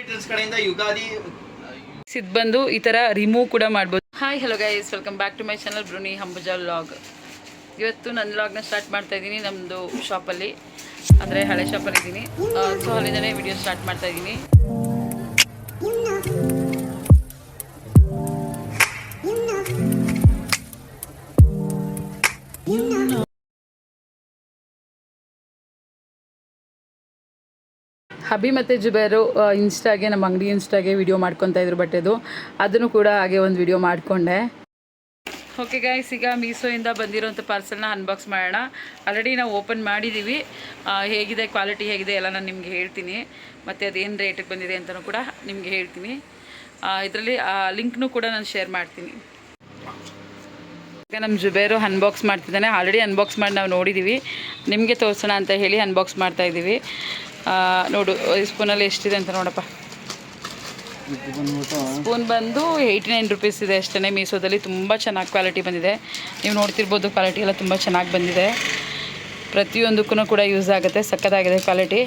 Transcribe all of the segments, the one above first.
ಕಡೆಯಿಂದ ಯುಗಾದಿ ಸಿದ್ ಬಂದು ಈ ತರ ರಿಮೂವ್ ಕೂಡ ಮಾಡ್ಬೋದು. Hi hello guys welcome back to my channel ಬ್ರುನಿ ಹಂಬುಜಾ ಲಾಗ್ ಇವತ್ತು ನನ್ನ ವ್ಲಾಗ್ನ ಸ್ಟಾರ್ಟ್ ಮಾಡ್ತಾ ಇದ್ದೀನಿ ನಮ್ಮದು ಶಾಪಲ್ಲಿ ಅಂದರೆ ಹಳೆ ಶಾಪಲ್ಲಿ ಇದ್ದೀನಿ ಸೊ ಅಲ್ಲಿಂದನೇ ವಿಡಿಯೋ ಸ್ಟಾರ್ಟ್ ಮಾಡ್ತಾ ಇದ್ದೀನಿ. ಹಬಿ ಮತ್ತು ಜುಬೇರು ಇನ್ಸ್ಟಾಗೆ ನಮ್ಮ ಅಂಗಡಿ ಇನ್ಸ್ಟಾಗೆ ವಿಡಿಯೋ ಮಾಡ್ಕೊತಾ ಇದ್ರು ಬಟ್ಟೆದು ಅದನ್ನು ಕೂಡ ಹಾಗೆ ಒಂದು ವಿಡಿಯೋ ಮಾಡಿಕೊಂಡೆ. ಓಕೆ ಗಾಯ್ಸ್ ಈಗ ಮೀಸೋಯಿಂದ ಬಂದಿರೋಂಥ ಪಾರ್ಸಲ್ನ ಅನ್ಬಾಕ್ಸ್ ಮಾಡೋಣ. ಆಲ್ರೆಡಿ ನಾವು ಓಪನ್ ಮಾಡಿದ್ದೀವಿ ಹೇಗಿದೆ ಕ್ವಾಲಿಟಿ ಹೇಗಿದೆ ಎಲ್ಲ ನಾನು ನಿಮಗೆ ಹೇಳ್ತೀನಿ. ಮತ್ತು ಅದೇನು ರೇಟಿಗೆ ಬಂದಿದೆ ಅಂತಲೂ ಕೂಡ ನಿಮಗೆ ಹೇಳ್ತೀನಿ. ಇದರಲ್ಲಿ ಲಿಂಕ್ನೂ ಕೂಡ ನಾನು ಶೇರ್ ಮಾಡ್ತೀನಿ. ಈಗ ನಮ್ಮ ಜುಬೇರು ಅನ್ಬಾಕ್ಸ್ ಮಾಡ್ತಿದ್ದಾನೆ. ಆಲ್ರೆಡಿ ಅನ್ಬಾಕ್ಸ್ ಮಾಡಿ ನಾವು ನೋಡಿದ್ದೀವಿ ನಿಮಗೆ ತೋರಿಸೋಣ ಅಂತ ಹೇಳಿ ಅನ್ಬಾಕ್ಸ್ ಮಾಡ್ತಾ ಇದ್ದೀವಿ ಆ, ನೋಡು ಸ್ಪೂನಲ್ಲಿ ಎಷ್ಟಿದೆ ಅಂತ ನೋಡಪ್ಪ. ಸ್ಪೂನ್ ಬಂದು ಏಯ್ಟಿ ನೈನ್ ರುಪೀಸ್ ಇದೆ ಅಷ್ಟೇ ಮೀಸೋದಲ್ಲಿ ತುಂಬ ಚೆನ್ನಾಗಿ ಕ್ವಾಲಿಟಿ ಬಂದಿದೆ. ನೀವು ನೋಡ್ತಿರ್ಬೋದು ಕ್ವಾಲಿಟಿ ಎಲ್ಲ ತುಂಬ ಚೆನ್ನಾಗಿ ಬಂದಿದೆ. ಪ್ರತಿಯೊಂದಕ್ಕೂ ಕೂಡ ಯೂಸ್ ಆಗುತ್ತೆ, ಸಕ್ಕತ್ತಾಗಿದೆ ಕ್ವಾಲಿಟಿ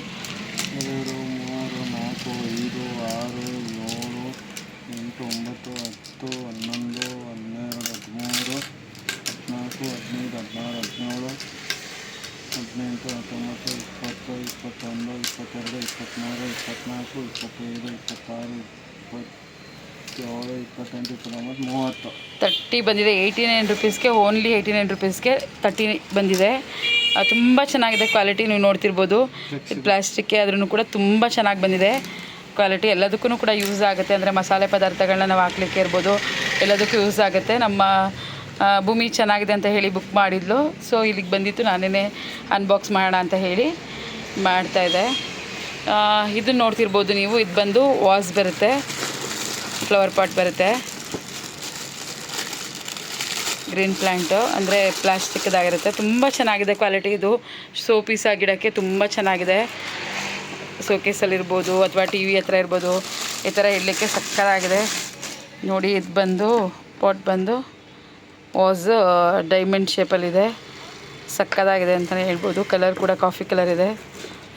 ಇಪ್ಪತ್ತೊಂದು ಇಪ್ಪತ್ತೆರಡು ಇಪ್ಪತ್ತ್ಮೂರು ಇಪ್ಪತ್ತ್ನಾಲ್ಕು ಇಪ್ಪತ್ತೈದು ಇಪ್ಪತ್ತಾರು ಇಪ್ಪತ್ತೇಳು ಇಪ್ಪತ್ತೆಂಟು ಇಪ್ಪತ್ತೊಂಬತ್ತು ಮೂವತ್ತು. ತರ್ಟಿ ಬಂದಿದೆ. ಏಯ್ಟಿ ನೈನ್ ರುಪೀಸ್ಗೆ ಓನ್ಲಿ ಏಯ್ಟಿ ನೈನ್ ರುಪೀಸ್ಗೆ ತರ್ಟಿ ಬಂದಿದೆ. ತುಂಬ ಚೆನ್ನಾಗಿದೆ ಕ್ವಾಲಿಟಿ ನೀವು ನೋಡ್ತಿರ್ಬೋದು. ಪ್ಲಾಸ್ಟಿಕ್ಕೆ ಆದ್ರೂ ಕೂಡ ತುಂಬ ಚೆನ್ನಾಗಿ ಬಂದಿದೆ. ಕ್ವಾಲಿಟಿ ಎಲ್ಲದಕ್ಕೂ ಕೂಡ ಯೂಸ್ ಆಗುತ್ತೆ. ಅಂದರೆ ಮಸಾಲೆ ಪದಾರ್ಥಗಳನ್ನ ನಾವು ಹಾಕ್ಲಿಕ್ಕೆ ಇರ್ಬೋದು. ಎಲ್ಲದಕ್ಕೂ ಯೂಸ್ ಆಗುತ್ತೆ. ನಮ್ಮ ಭೂಮಿ ಚೆನ್ನಾಗಿದೆ ಅಂತ ಹೇಳಿ ಬುಕ್ ಮಾಡಿದ್ಲು. ಸೊ ಇಲ್ಲಿಗೆ ಬಂದಿತ್ತು ನಾನೇ ಅನ್ಬಾಕ್ಸ್ ಮಾಡೋಣ ಅಂತ ಹೇಳಿ. ಮಾಡ್ತಾಯಿದ್ದೆ ಇದನ್ನ ನೋಡ್ತಿರ್ಬೋದು ನೀವು. ಇದು ಬಂದು ವಾಸ್ ಬರುತ್ತೆ. ಫ್ಲವರ್ ಪಾಟ್ ಬರುತ್ತೆ. ಗ್ರೀನ್ ಪ್ಲ್ಯಾಂಟು ಅಂದರೆ ಪ್ಲಾಸ್ಟಿಕ್ದಾಗಿರುತ್ತೆ. ತುಂಬ ಚೆನ್ನಾಗಿದೆ ಕ್ವಾಲಿಟಿ ಇದು. ಸೋ ಪೀಸ್ ಆಗಿಡೋಕ್ಕೆ ತುಂಬ ಚೆನ್ನಾಗಿದೆ. ಸೋಕೇಸಲ್ಲಿರ್ಬೋದು ಅಥವಾ ಟಿ ವಿ ಹತ್ರ ಇರ್ಬೋದು. ಈ ಥರ ಇಡಲಿಕ್ಕೆ ಸಕ್ಕತ್ತಾಗಿದೆ. ನೋಡಿ, ಇದು ಬಂದು, ಪಾಟ್ ಬಂದು, ವಾಸ್ ಡೈಮಂಡ್ ಶೇಪಲ್ಲಿದೆ. ಸಕ್ಕತ್ತಾಗಿದೆ ಅಂತಲೇ ಹೇಳ್ಬೋದು. ಕಲರ್ ಕೂಡ ಕಾಫಿ ಕಲರ್ ಇದೆ.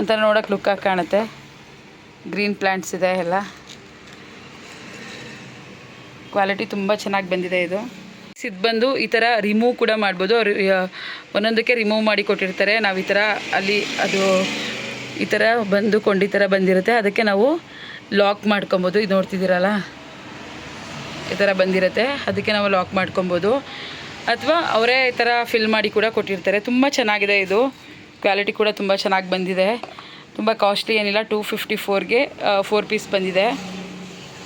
ಒಂಥರ ನೋಡೋಕೆ ಲುಕ್ಕಾಗಿ ಕಾಣುತ್ತೆ. ಗ್ರೀನ್ ಪ್ಲ್ಯಾಂಟ್ಸ್ ಇದೆ ಎಲ್ಲ. ಕ್ವಾಲಿಟಿ ತುಂಬ ಚೆನ್ನಾಗಿ ಬಂದಿದೆ ಇದು. ಇದು ಬಂದು ಈ ಥರ ರಿಮೂವ್ ಕೂಡ ಮಾಡ್ಬೋದು. ಅವರು ಒಂದೊಂದಕ್ಕೆ ರಿಮೂವ್ ಮಾಡಿ ಕೊಟ್ಟಿರ್ತಾರೆ. ನಾವು ಈ ಥರ ಅಲ್ಲಿ ಅದು ಈ ಥರ ಬಂದು ಕೊಂಡಿ ಥರ ಬಂದಿರುತ್ತೆ. ಅದಕ್ಕೆ ನಾವು ಲಾಕ್ ಮಾಡ್ಕೊಬೋದು. ಇದು ನೋಡ್ತಿದ್ದೀರಲ್ಲ? ಈ ಥರ ಬಂದಿರುತ್ತೆ. ಅದಕ್ಕೆ ನಾವು ಲಾಕ್ ಮಾಡ್ಕೊಬೋದು. ಅಥವಾ ಅವರೇ ಈ ಥರ ಫಿಲ್ ಮಾಡಿ ಕೂಡ ಕೊಟ್ಟಿರ್ತಾರೆ. ತುಂಬ ಚೆನ್ನಾಗಿದೆ ಇದು. ಕ್ವಾಲಿಟಿ ಕೂಡ ತುಂಬ ಚೆನ್ನಾಗಿ ಬಂದಿದೆ. ತುಂಬ ಕಾಸ್ಟ್ಲಿ ಏನಿಲ್ಲ ಟೂ ಫಿಫ್ಟಿ ಫೋರ್ಗೆ ಫೋರ್ ಪೀಸ್ ಬಂದಿದೆ.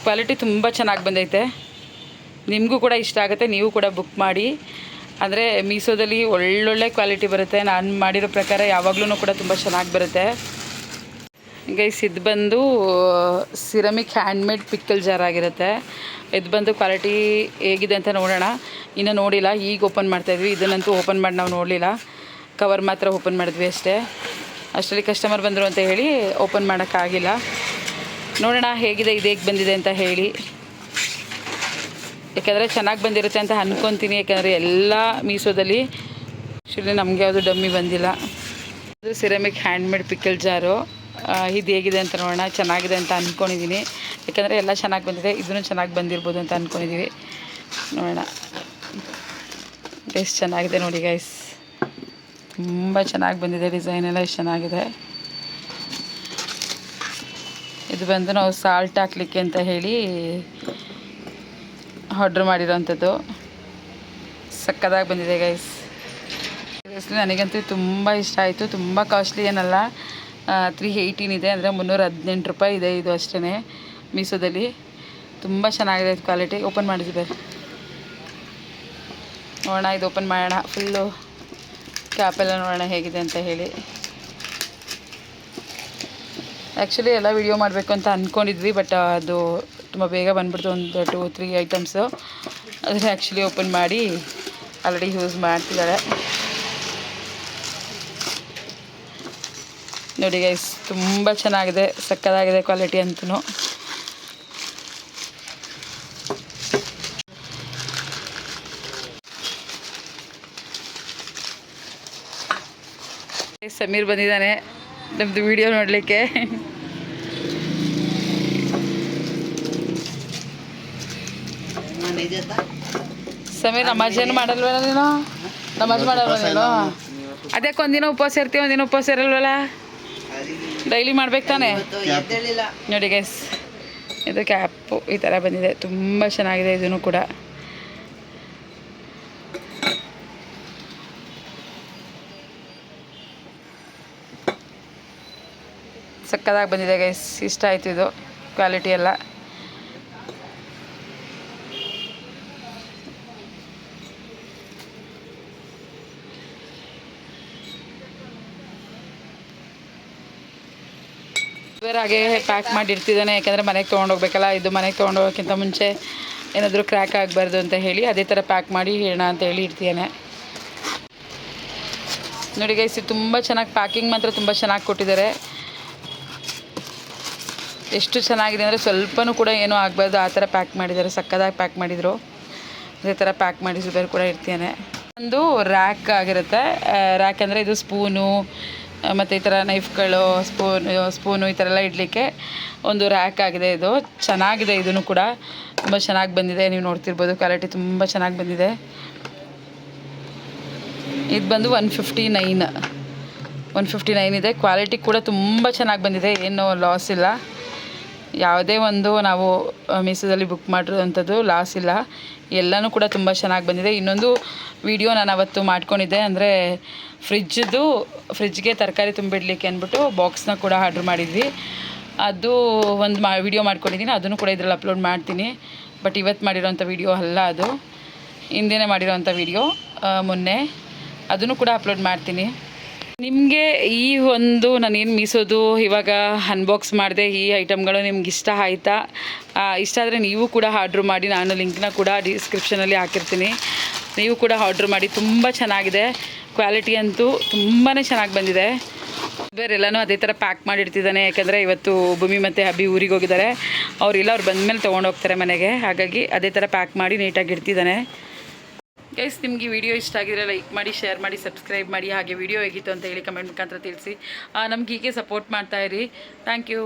ಕ್ವಾಲಿಟಿ ತುಂಬ ಚೆನ್ನಾಗಿ ಬಂದೈತೆ. ನಿಮಗೂ ಕೂಡ ಇಷ್ಟ ಆಗುತ್ತೆ, ನೀವು ಕೂಡ ಬುಕ್ ಮಾಡಿ. ಅಂದರೆ ಮೀಸೋದಲ್ಲಿ ಒಳ್ಳೊಳ್ಳೆ ಕ್ವಾಲಿಟಿ ಬರುತ್ತೆ. ನಾನು ಮಾಡಿರೋ ಪ್ರಕಾರ ಯಾವಾಗಲೂ ಕೂಡ ತುಂಬ ಚೆನ್ನಾಗಿ ಬರುತ್ತೆ. ಗೈಸ್ ಇದು ಬಂದು ಸಿರಮಿಕ್ ಹ್ಯಾಂಡ್ಮೇಡ್ ಪಿಕ್ಕಲ್ ಜಾರ್ ಆಗಿರುತ್ತೆ. ಇದು ಬಂದು ಕ್ವಾಲಿಟಿ ಹೇಗಿದೆ ಅಂತ ನೋಡೋಣ. ಇನ್ನೂ ನೋಡಿಲ್ಲ, ಈಗ ಓಪನ್ ಮಾಡ್ತಾಯಿದ್ವಿ ಇದನ್ನಂತೂ ಓಪನ್ ಮಾಡಿ ನಾವು ನೋಡಲಿಲ್ಲ. ಕವರ್ ಮಾತ್ರ ಓಪನ್ ಮಾಡಿದ್ವಿ ಅಷ್ಟೇ. ಅಷ್ಟರಲ್ಲಿ ಕಸ್ಟಮರ್ ಬಂದರು ಅಂತ ಹೇಳಿ ಓಪನ್ ಮಾಡೋಕ್ಕಾಗಿಲ್ಲ. ನೋಡೋಣ ಹೇಗಿದೆ, ಇದು ಹೇಗೆ ಬಂದಿದೆ ಅಂತ ಹೇಳಿ. ಯಾಕೆಂದರೆ ಚೆನ್ನಾಗಿ ಬಂದಿರುತ್ತೆ ಅಂತ ಅಂದ್ಕೊತೀನಿ ಯಾಕೆಂದರೆ ಎಲ್ಲ ಮೀಸೋದಲ್ಲಿ ಆ್ಯಕ್ಚುಲಿ ನಮಗೆ ಯಾವುದು ಡಮ್ಮಿ ಬಂದಿಲ್ಲ. ಇದು ಸಿರಮಿಕ್ ಹ್ಯಾಂಡ್ಮೇಡ್ ಪಿಕಲ್ ಜಾರು ಇದು ಹೇಗಿದೆ ಅಂತ ನೋಡೋಣ, ಚೆನ್ನಾಗಿದೆ ಅಂತ ಅಂದ್ಕೊಂಡಿದ್ದೀನಿ ಯಾಕಂದರೆ ಎಲ್ಲ ಚೆನ್ನಾಗಿ ಬಂದಿದೆ. ಇದನ್ನು ಚೆನ್ನಾಗಿ ಬಂದಿರ್ಬೋದು ಅಂತ ಅಂದ್ಕೊಂಡಿದ್ದೀವಿ ನೋಡೋಣ. ಎಷ್ಟು ಚೆನ್ನಾಗಿದೆ ನೋಡಿ ಗೈಸ್ ತುಂಬ ಚೆನ್ನಾಗಿ ಬಂದಿದೆ ಡಿಸೈನ್ ಎಲ್ಲ ಎಷ್ಟು ಚೆನ್ನಾಗಿದೆ. ಇದು ಬಂದು ನಾವು ಸಾಲ್ಟ್ ಹಾಕ್ಲಿಕ್ಕೆ ಅಂತ ಹೇಳಿ ಆರ್ಡ್ರ್ ಮಾಡಿರೋವಂಥದ್ದು ಸಕ್ಕದಾಗಿ ಬಂದಿದೆ ಗೈಸ್ ಸೀರಿಯಸ್ಲಿ ನನಗಂತೂ ತುಂಬ ಇಷ್ಟ ಆಯಿತು, ತುಂಬ ಕಾಸ್ಟ್ಲಿ ಏನಲ್ಲ. ತ್ರೀ ಏಯ್ಟೀನ್ ಇದೆ, ಅಂದರೆ ಮುನ್ನೂರ ಹದಿನೆಂಟು ರೂಪಾಯಿ ಇದೆ ಇದು ಅಷ್ಟೇ ಮೀಸೋದಲ್ಲಿ ತುಂಬ ಚೆನ್ನಾಗಿದೆ ಕ್ವಾಲಿಟಿ ಓಪನ್ ಮಾಡಿದ್ವಿ ನೋಡೋಣ, ಇದು ಓಪನ್ ಮಾಡೋಣ. ಫುಲ್ಲು ಕ್ಯಾಪೆಲ್ಲ ನೋಡೋಣ ಹೇಗಿದೆ ಅಂತ ಹೇಳಿ. ಆ್ಯಕ್ಚುಲಿ ಎಲ್ಲ ವಿಡಿಯೋ ಮಾಡಬೇಕು ಅಂತ ಅಂದ್ಕೊಂಡಿದ್ವಿ ಬಟ್ ಅದು ತುಂಬ ಬೇಗ ಬಂದ್ಬಿಡ್ತು. ಒಂದು ಟೂ ತ್ರೀ ಐಟಮ್ಸು ಅದನ್ನು ಆ್ಯಕ್ಚುಲಿ ಓಪನ್ ಮಾಡಿ ಆಲ್ರೆಡಿ ಯೂಸ್ ಮಾಡ್ತಿದ್ದಾಳೆ ನೋಡಿ ಗೈಸ್ ತುಂಬ ಚೆನ್ನಾಗಿದೆ, ಸಕ್ಕತ್ತಾಗಿದೆ ಕ್ವಾಲಿಟಿ ಅಂತೂ. ಸಮೀರ್ ಬಂದಿದ್ದಾನೆ. ನಮ್ಮದು ವಿಡಿಯೋ ನೋಡಲಿಕ್ಕೆ. ಸಮೀರ್ ನಮಾಜೇನು ಮಾಡಲ್ವಲ್ಲ ನೀನು? ನಮಾಜ್ ಮಾಡಲ್ವ ನೀನು? ಅದಕ್ಕೆ ಒಂದಿನ ಉಪವಾಸ ಇರ್ತೀವಿ ಒಂದಿನ ಉಪವಾಸ ಇರಲ್ವಲ್ಲ? ಡೈಲಿ ಮಾಡ್ಬೇಕು ತಾನೆ? ನೋಡಿ ಗೈಸ್ ಇದು ಕ್ಯಾಪು ಈ ಥರ ಬಂದಿದೆ. ತುಂಬ ಚೆನ್ನಾಗಿದೆ ಇದೂ ಕೂಡ. ಸಕ್ಕದಾಗಿ ಬಂದಿದೆ ಗೈಸ್ ಇಷ್ಟ ಆಯಿತು ಇದು ಕ್ವಾಲಿಟಿ ಎಲ್ಲ. ಹಾಗೆ ಪ್ಯಾಕ್ ಮಾಡಿ ಇರ್ತಿದ್ದಾನೆ ಯಾಕಂದರೆ ಮನೆಗೆ ತೊಗೊಂಡೋಗ್ಬೇಕಲ್ಲ ಇದು ಮನೆಗೆ ತೊಗೊಂಡೋಗೋಕ್ಕಿಂತ ಮುಂಚೆ ಏನಾದರೂ ಕ್ರ್ಯಾಕ್ ಆಗಬಾರ್ದು ಅಂತ ಹೇಳಿ ಅದೇ ಥರ ಪ್ಯಾಕ್ ಮಾಡಿ ಹೇಳೋಣ ಅಂತ ಹೇಳಿ ಇಡ್ತಿದ್ದಾನೆ. ನೋಡಿ ಗೈಸ್ ತುಂಬ ಚೆನ್ನಾಗಿ ಪ್ಯಾಕಿಂಗ್ ಮಾತ್ರ ತುಂಬ ಚೆನ್ನಾಗಿ ಕೊಟ್ಟಿದ್ದಾರೆ. ಎಷ್ಟು ಚೆನ್ನಾಗಿದೆ ಅಂದರೆ ಸ್ವಲ್ಪನೂ ಕೂಡ ಏನೂ ಆಗಬಾರ್ದು. ಆ ಥರ ಪ್ಯಾಕ್ ಮಾಡಿದ್ದಾರೆ. ಸಕ್ಕದಾಗಿ ಪ್ಯಾಕ್ ಮಾಡಿದರು. ಅದೇ ಥರ ಪ್ಯಾಕ್ ಮಾಡಿ ಬೇರೆ ಕೂಡ ಇರ್ತೇನೆ ಒಂದು ರ್ಯಾಕ್ ಆಗಿರುತ್ತೆ. ರ್ಯಾಕ್ ಅಂದರೆ ಇದು ಸ್ಪೂನು ಮತ್ತು ಈ ಥರ ನೈಫ್ಗಳು ಸ್ಪೂನ್ ಸ್ಪೂನು ಈ ಥರ ಎಲ್ಲ ಇಡಲಿಕ್ಕೆ ಒಂದು ರ್ಯಾಕ್ ಆಗಿದೆ ಇದು. ಚೆನ್ನಾಗಿದೆ ಇದೂ ಕೂಡ. ತುಂಬ ಚೆನ್ನಾಗಿ ಬಂದಿದೆ. ನೀವು ನೋಡ್ತಿರ್ಬೋದು. ಕ್ವಾಲಿಟಿ ತುಂಬ ಚೆನ್ನಾಗಿ ಬಂದಿದೆ. ಇದು ಬಂದು one fifty nine one fifty nine ಇದೆ. ಕ್ವಾಲಿಟಿ ಕೂಡ ತುಂಬ ಚೆನ್ನಾಗಿ ಬಂದಿದೆ. ಏನು ಲಾಸ್ ಇಲ್ಲ. ಯಾವುದೇ ಒಂದು ನಾವು ಮೀಸೋದಲ್ಲಿ ಬುಕ್ ಮಾಡಿರೋವಂಥದ್ದು ಲಾಸ್ ಇಲ್ಲ. ಎಲ್ಲನೂ ಕೂಡ ತುಂಬ ಚೆನ್ನಾಗಿ ಬಂದಿದೆ. ಇನ್ನೊಂದು ವಿಡಿಯೋ ನಾನು ಅವತ್ತು ಮಾಡ್ಕೊಂಡಿದ್ದೆ ಅಂದರೆ ಫ್ರಿಜ್ದು ಫ್ರಿಜ್ಗೆ ತರಕಾರಿ ತುಂಬಿಡಲಿಕ್ಕೆ ಅಂದ್ಬಿಟ್ಟು ಬಾಕ್ಸ್ನ ಕೂಡ ಆರ್ಡ್ರ್ ಮಾಡಿದ್ವಿ. ಅದು ಒಂದು ಮಾ ವಿಡಿಯೋ ಮಾಡ್ಕೊಂಡಿದ್ದೀನಿ. ಅದನ್ನು ಕೂಡ ಇದರಲ್ಲಿ ಅಪ್ಲೋಡ್ ಮಾಡ್ತೀನಿ. ಬಟ್ ಇವತ್ತು ಮಾಡಿರೋಂಥ ವಿಡಿಯೋ ಅಲ್ಲ ಅದು. ಹಿಂದಿನೇ ಮಾಡಿರೋಂಥ ವಿಡಿಯೋ ಮೊನ್ನೆ. ಅದನ್ನು ಕೂಡ ಅಪ್ಲೋಡ್ ಮಾಡ್ತೀನಿ. ನಿಮಗೆ ಈ ಒಂದು ನಾನೇನು ಮೀಸೋದು, ಇವಾಗ ಅನ್ಬಾಕ್ಸ್ ಮಾಡಿದೆ ಈ ಐಟಮ್ಗಳು ನಿಮ್ಗೆ ಇಷ್ಟ ಆಯಿತಾ? ಇಷ್ಟ ಆದರೆ ನೀವು ಕೂಡ ಆರ್ಡ್ರ್ ಮಾಡಿ, ನಾನು ಲಿಂಕ್ನ ಕೂಡ ಡಿಸ್ಕ್ರಿಪ್ಷನಲ್ಲಿ ಹಾಕಿರ್ತೀನಿ. ನೀವು ಕೂಡ ಆರ್ಡ್ರ್ ಮಾಡಿ, ತುಂಬ ಚೆನ್ನಾಗಿದೆ. ಕ್ವಾಲಿಟಿ ಅಂತೂ ತುಂಬಾ ಚೆನ್ನಾಗಿ ಬಂದಿದೆ. ಬೇರೆಲ್ಲನೂ ಅದೇ ಥರ ಪ್ಯಾಕ್ ಮಾಡಿಡ್ತಿದ್ದಾನೆ, ಯಾಕಂದರೆ ಇವತ್ತು ಭೂಮಿ ಮತ್ತು ಹಬ್ಬಿ ಊರಿಗೆ ಹೋಗಿದ್ದಾರೆ. ಅವರೆಲ್ಲ ಅವ್ರು ಬಂದಮೇಲೆ ತೊಗೊಂಡೋಗ್ತಾರೆ ಮನೆಗೆ. ಹಾಗಾಗಿ ಅದೇ ಥರ ಪ್ಯಾಕ್ ಮಾಡಿ ನೀಟಾಗಿ ಇಡ್ತಿದ್ದಾನೆ. ಗೈಸ್ ನಿಮಗೆ ವಿಡಿಯೋ ಇಷ್ಟ ಆಗಿದ್ರೆ ಲೈಕ್ ಮಾಡಿ ಶೇರ್ ಮಾಡಿ ಸಬ್ಸ್ಕ್ರೈಬ್ ಮಾಡಿ, ಹಾಗೆ ವಿಡಿಯೋ ಹೇಗಿತ್ತು ಅಂತ ಹೇಳಿ ಕಮೆಂಟ್ ಮುಖಾಂತರ ತಿಳಿಸಿ. ನಮ್ಗೆ ಹೀಗೆ ಸಪೋರ್ಟ್ ಮಾಡ್ತಾ ಇರಿ. Thank you